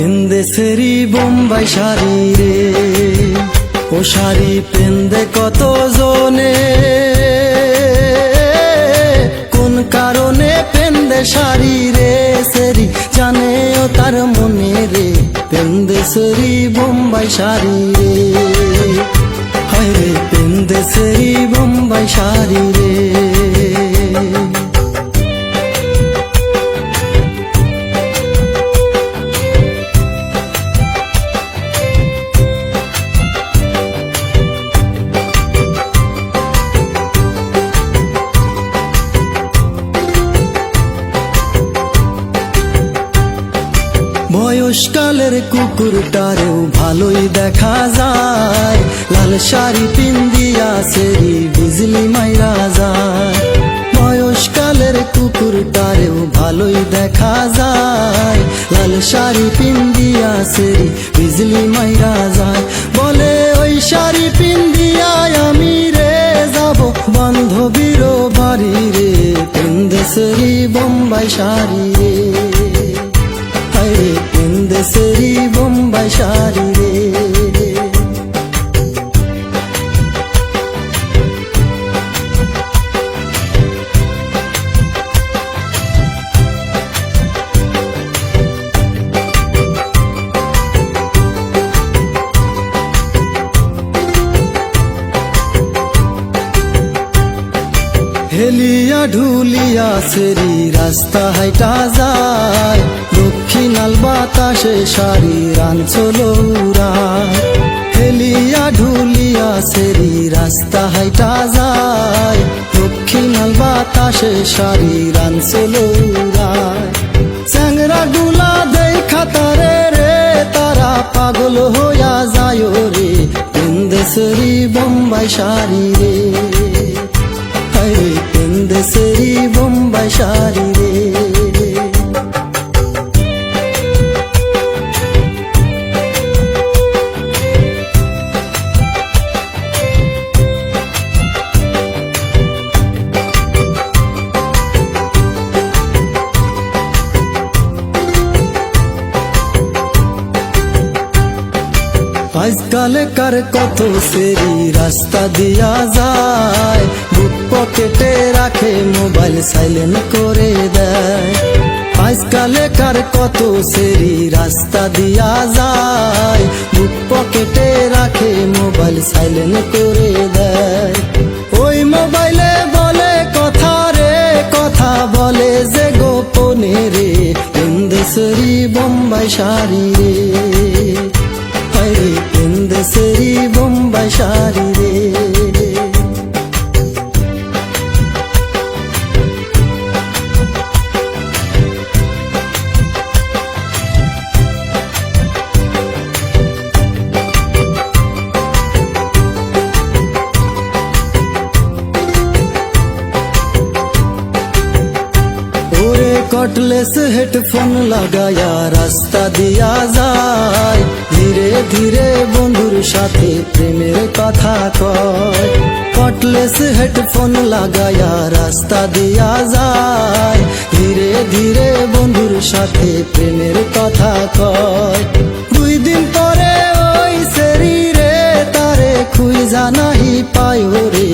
পেন্দেশেরি বোম্বাই শাড়ি রে। ও শাড়ি পেন্দে কত জনে। কোন কারণে পেন্দে শাড়ি রে সেরি জানে ও তার মনে রে। পেন্দেশেরি বোম্বাই শাড়ি রে। হয় রে পেন্দেশেরি বোম্বাই শাড়ি রে। বয়সকালের কুকুরটারেও ভালোই দেখা যায়। লাল শাড়ি পিন্দিয়া সেরি বিজলি মাইরা যায় বয়সকালের কুকুরটারেও ভালোই দেখা যায়। লাল শাড়ি পিন্দিয়া সেরি বিজলি মাইরা যায় বলে, ওই শাড়ি পিন্দিয়ায় আমি রে যাব। বান্ধবীর বাড়ি রে পিন্দেশেরি বোম্বাই শাড়ি রে। দেশেরি বোম্বাই শাড়ি রে। হেলিয়া ঢুলিয়া সেরি রাস্তা হাইটা যায়। দক্ষিণাল বাতাসে শাড়ি রাঞ্চলো হেলিয়া ঢুলিয়া সেরি রাস্তা হাইটা যায়। দক্ষিণাল বাতাসে শাড়ি রাঞ্চলো চ্যাংরা ডুলা দেখা তারে রে, তারা পাগল হইয়া যায় রে দেশেরি বোম্বাই শাড়ি রে। হায় দেশেরি বোম্বাই শাড়ি রে। আজকালে কার কত সেরি রাস্তা দিয়া যায়? বুক পকেটে রাখে, মোবাইল সাইলেন্ট করে দেয়। আজকালে কার কত সেরি রাস্তা দিয়া যায়? বুক পকেটে রাখে, মোবাইল সাইলেন্ট করে দেয়। ওই মোবাইলে বলে কথা রে, কথা বলে যে গোপনে রে। দেশেরি বোম্বাই শাড়ি রে। বোম্বাই শাড়ি রে। কটলেস হেডফোন লাগায়া রাস্তা দিয়া যায়। ধীরে ধীরে বন্ধুর সাথে প্রেমের কথা কয়। কটলেস হেডফোন লাগায়া রাস্তা দিয়া যায়। ধীরে ধীরে বন্ধুর সাথে প্রেমের কথা কয়। দুই দিন পরে ওই শরীরে তারে খুই জানাহি পায় রে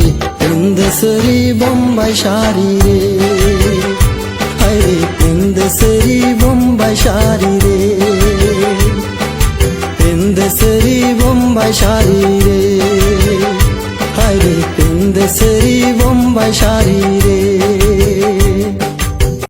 দেশেরি বোম্বাই শাড়ি শাড়ি রে। হায় দেশেরি বোম্বাই শাড়ি রে।